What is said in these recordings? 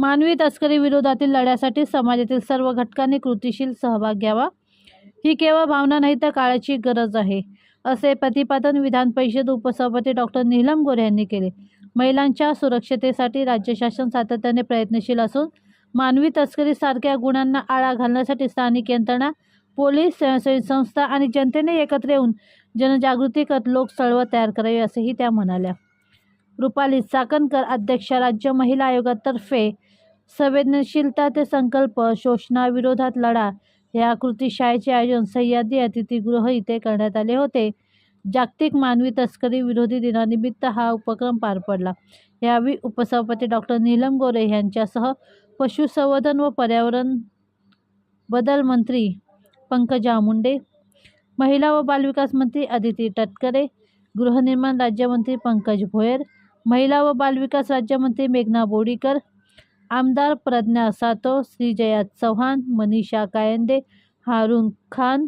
मानवी तस्करी विरोधातील लढ्यासाठी समाजातील सर्व घटकांनी कृतीशील सहभाग घ्यावा. ही केवळ भावना नाही तर काळाची गरज आहे असे प्रतिपादन विधान परिषद उपसभापती डॉक्टर नीलम गोरे यांनी केले. महिलांच्या सुरक्षतेसाठी राज्य शासन सातत्याने प्रयत्नशील असून मानवी तस्करीसारख्या गुणांना आळा घालण्यासाठी स्थानिक यंत्रणा पोलीस स्वयंसेवी संस्था आणि जनतेने एकत्र येऊन जनजागृती करत लोक चळवळ तयार करावी असेही त्या म्हणाल्या. रुपाली चाकणकर अध्यक्ष राज्य महिला आयोगातर्फे संवेदनशीलता ते संकल्प शोषणाविरोधात लढा या आकृती शाळेचे आयोजन सह्याद्री अतिथीगृह इथे करण्यात आले होते. जागतिक मानवी तस्करी विरोधी दिनानिमित्त हा उपक्रम पार पडला. यावेळी उपसभापती डॉक्टर नीलम गोरे यांच्यासह पशुसंवर्धन व पर्यावरण बदल मंत्री पंकजा मुंडे महिला व बालविकास मंत्री अदिती तटकरे गृहनिर्माण राज्यमंत्री पंकज भोयर महिला व बालविकास राज्यमंत्री मेघना बोडीकर आमदार प्रज्ञा सातो श्रीजया चव्हाण मनीषा कायंदे हारून खान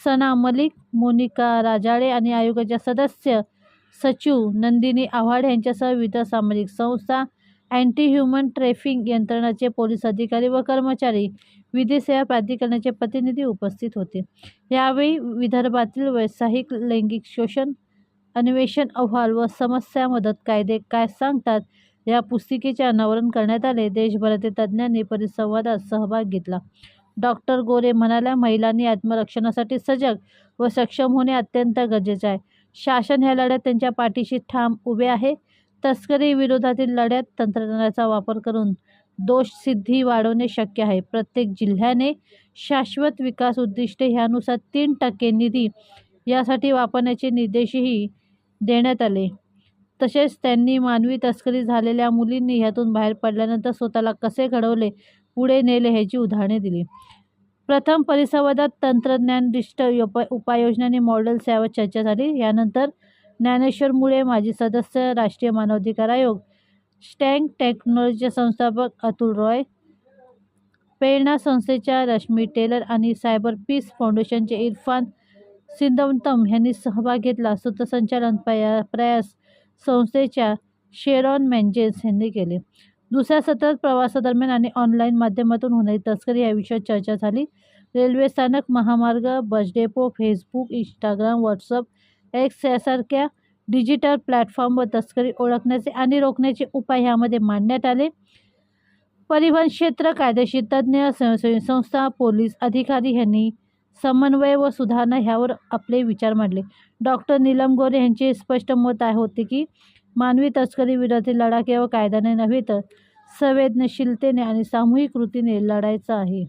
सना मलिक मोनिका राजाळे आणि आयोगाच्या सदस्य सचिव नंदिनी आव्हाड यांच्यासह विविध सामाजिक संस्था अँटी ह्युमन ट्रॅफिंग यंत्रणाचे पोलीस अधिकारी व कर्मचारी विधी सेवा प्राधिकरणाचे प्रतिनिधी उपस्थित होते. यावेळी विदर्भातील व्यावसायिक लैंगिक शोषण अन्वेषण अहवाल व समस्या मदत कायदे काय सांगतात या पुस्तिकेचे अनावरण करण्यात आले. देशभरातील तज्ज्ञांनी परिसंवादात सहभाग घेतला. डॉक्टर गोरे म्हणाल्या महिलांनी आत्मरक्षणासाठी सजग व सक्षम होणे अत्यंत गरजेचे आहे. शासन ह्या लढ्यात त्यांच्या पाठीशी ठाम उभे आहे. तस्करी विरोधातील लढ्यात तंत्रज्ञानाचा वापर करून दोष सिद्धी वाढवणे शक्य आहे. प्रत्येक जिल्ह्याने शाश्वत विकास उद्दिष्टे ह्यानुसार तीन टक्के निधी यासाठी वापरण्याचे निर्देशही देण्यात आले. तसेच त्यांनी मानवी तस्करी झालेल्या मुलींनी ह्यातून बाहेर पडल्यानंतर स्वतःला कसे घडवले पुढे नेले ह्याची उदाहरणे दिली. प्रथम परिसंवादात तंत्रज्ञानदिष्ट उप उपाययोजनांनी मॉडेल्स यावर चर्चा झाली. यानंतर ज्ञानेश्वर मुळे माजी सदस्य राष्ट्रीय मानवाधिकार आयोग स्टँक टेक्नॉलॉजीचे संस्थापक अतुल रॉय प्रेरणा संस्थेच्या रश्मी टेलर आणि सायबर पीस फाउंडेशनचे इरफान सिंधवतम यांनी सहभाग घेतला. सूत्रसंचालन प्रया प्रयास संस्थेच्या शेरॉन मेंजेस यांनी केले. दुसऱ्या सतत प्रवासादरम्यान आणि ऑनलाईन माध्यमातून होणारी तस्करी या चर्चा झाली. रेल्वे स्थानक महामार्ग bus depot Facebook Instagram WhatsApp X यासारख्या डिजिटल प्लॅटफॉर्मवर तस्करी ओळखण्याचे आणि रोखण्याचे उपाय ह्यामध्ये मांडण्यात आले. परिवहन क्षेत्र कायदेशीर तज्ज्ञ स्वयंसेवी संस्था पोलीस अधिकारी यांनी समन्वय व सुधारणा ह्यावर आपले विचार मांडले. डॉक्टर नीलम गोरे यांचे स्पष्ट मत आहे होते की मानवी तस्करी विरोधी लढा केवळ कायद्याने नव्हे तर संवेदनशीलतेने आणि सामूहिक कृतीने लढायचा आहे.